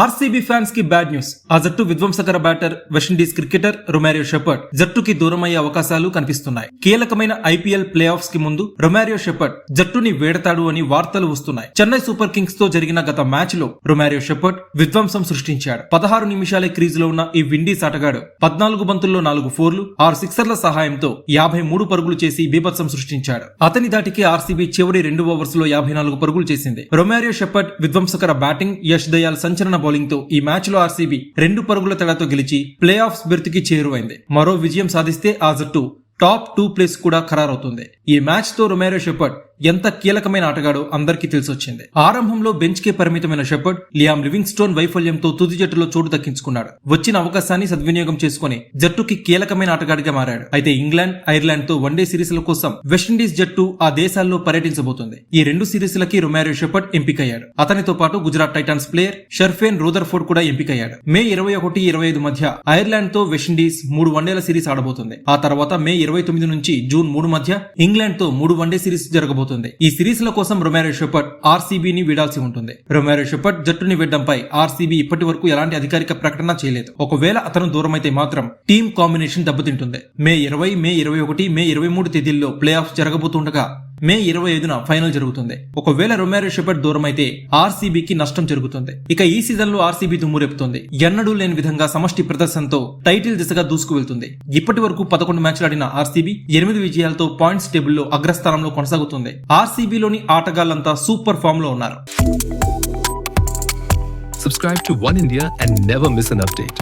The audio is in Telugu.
ఆర్సీబీ ఫ్యాన్స్కి బ్యాడ్ న్యూస్. ఆ జట్టు విధ్వంసకర batter West Indies cricketer Romario Shepherd జట్టుకి దూరమయ్యే అవకాశాలు కనిపిస్తున్నాయి. కీలకమైన ఐపీఎల్ ప్లే ఆఫ్స్కి ముందు రొమారియో షెపర్డ్ జట్టుని వేడతాడు అని వార్తలు వస్తున్నాయి. చెన్నై సూపర్ కింగ్స్తో జరిగిన గత మ్యాచ్లో రొమారియో షెపర్డ్ విధ్వంసం సృష్టించాడు. పదహారు నిమిషాలే క్రీజ్లో ఉన్న ఈ విండీస్ ఆటగాడు పద్నాలుగు బంతుల్లో నాలుగు ఫోర్లు ఆరు సిక్సర్ల సహాయంతో యాభై మూడు పరుగులు చేసి బీభత్సం సృష్టించాడు. అతని దాటికి ఆర్సీబీ చివరి రెండు ఓవర్స్లో యాభై నాలుగు పరుగులు చేసింది. రొమారియో షెపర్డ్ విధ్వంసకర బ్యాటింగ్ యష్ దయాల్ సంచలన బౌలింగ్తో ఈ మ్యాచ్లో ఆర్సీబీ రెండు పరుగుల తేడాతో గెలిచి ప్లే ఆఫ్ బెర్త్కి చేరువైంది. మరో విజయం సాధిస్తే ఆ జట్టు టాప్ టూ ప్లేస్ కూడా ఖరారవుతుంది. ఈ మ్యాచ్తో షెపర్డ్ ఎంత కీలకమైన ఆటగాడో అందరికీ తెలిసొచ్చింది. ఆరంభంలో బెంచ్ కే పరిమితమైన షెపర్డ్ లియామ్ లివింగ్ స్టోన్ వైఫల్యంతో తుది జట్టులో చోటు దక్కించుకున్నాడు. వచ్చిన అవకాశాన్ని సద్వినియోగం చేసుకుని జట్టుకి కీలకమైన ఆటగాడిగా మారాడు. అయితే ఇంగ్లాండ్ ఐర్లాండ్తో వన్డే సిరీస్ల కోసం వెస్టిండీస్ జట్టు ఆ దేశాల్లో పర్యటించబోతుంది. ఈ రెండు సిరీస్లకి రొమారో షెపర్డ్ ఎంపికయ్యాడు. అతనితో పాటు Gujarat Titans player Sherfane Rutherford కూడా ఎంపికయ్యాడు. మే ఇరవై ఒకటి ఇరవై ఐదు మధ్య ఐర్లాండ్తో వెస్టిండీస్ మూడు వన్డేల సిరీస్ ఆడబోతుంది. ఆ తర్వాత మే ఇరవై తొమ్మిది నుంచి జూన్ మూడు మధ్య ఇంగ్లాండ్తో మూడు వన్డే సిరీస్ జరగబోతుంది. ఈ సిరీస్ల కోసం రొమారో షెపర్డ్ ఆర్సీబీని వీడాల్సి ఉంటుంది. రొమారో షెపర్డ్ జట్టుని వీడడంపై ఆర్సీబీ ఇప్పటి వరకు ఎలాంటి అధికారిక ప్రకటన చేయలేదు. ఒకవేళ అతను దూరమైతే మాత్రం టీమ్ కాంబినేషన్ దెబ్బతింటుంది. మే ఇరవై మే ఇరవై ఒకటి మే ఇరవై మూడు తేదీల్లో ప్లే ఆఫ్ జరగబోతుండగా మే ఇరవై ఐదున ఫైనల్ జరుగుతుంది. ఒకవేళ రొమారో షెపర్డ్ దూరం అయితే ఆర్సీబీకి నష్టం జరుగుతుంది. ఇక ఈ సీజన్లో ఆర్సీబీ దుమ్మురేపుతుంది ఎన్నడూ లేని విధంగా సమష్టి ప్రదర్శనతో టైటిల్ దిశగా దూసుకు వెళ్తుంది. ఇప్పటి వరకు పదకొండు మ్యాచ్లు ఆడిన ఆర్సీబీ ఎనిమిది విజయాలతో పాయింట్స్ టేబుల్లో అగ్రస్థానంలో కొనసాగుతుంది. ఆర్సీబీలోని ఆటగాళ్ళంతా సూపర్ ఫామ్లో ఉన్నారు. Subscribe to One India and never miss an update.